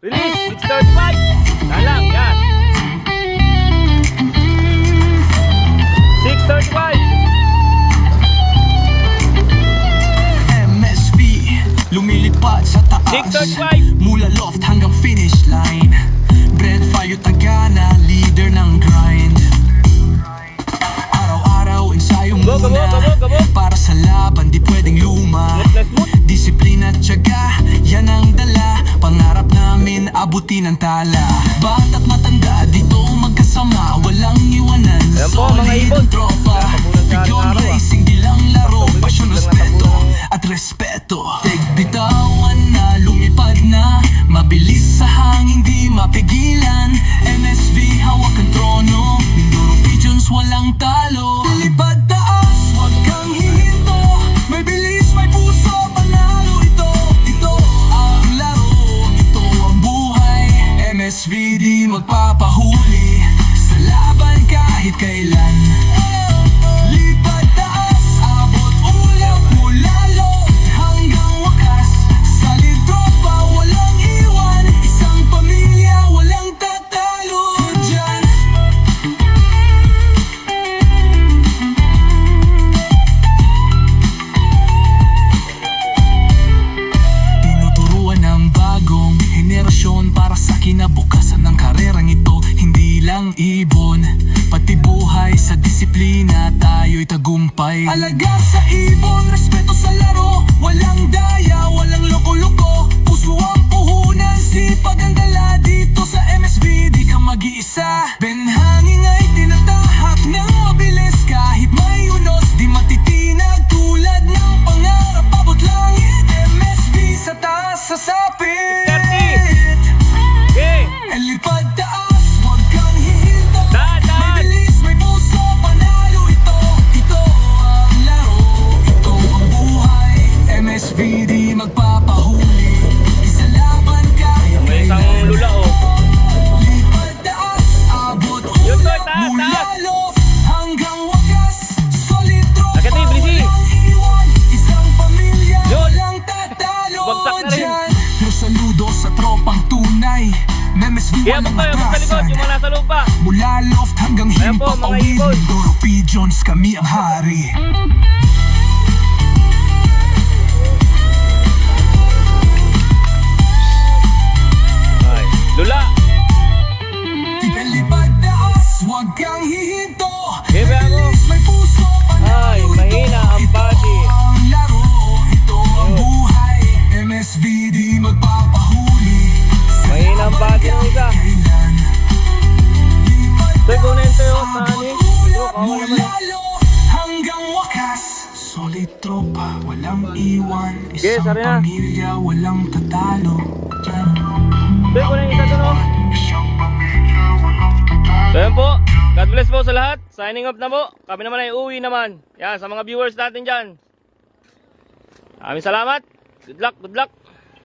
Release! 635! Dalang, yan. 635! MSV Lumilipad sa taas 635. Mula loft hanggang finish line Bread Fayo Tagana Leader ng grind abutin kahit kailan. Lipad taas, abot ulap hanggang wakas. Salid tropa, walang iwan Isang pamilya, walang tatalo dyan. Tinuturuan ng bagong henerasyon para sa kinabukasan ng karerang ito. Hindi lang sa disiplina tayo'y tagumpay. Alaga sa ibon, respeto sa laro. Walang daya, walang loko-loko. Puso ang puhunan, sipag ang dala. Dito sa MSV, di ka mag-iisa. Benhanging ay tinatahak ng mabilis Kahit may unos, di matitinag. Tulad ng pangarap, abot langit. MSV sa taas, sa sapit Kaya walang magtayo, magtalikod, atrasan yung mga nasa loob pa. Mula loft hanggang himpapawid ibon. Mindoro Pigeons, kami ang hari lula! Ipalipad taas, huwag kang hihinto mula hanggang wakas Solid tropa, walang iwan Isang na. pamilya, walang tatalo Diyan. Toy, kunin isa doon. So yan po. God bless po sa lahat. Signing off na po. Kami naman ay uwi naman. Yan, sa mga viewers natin dyan. Maraming salamat. Good luck, good luck.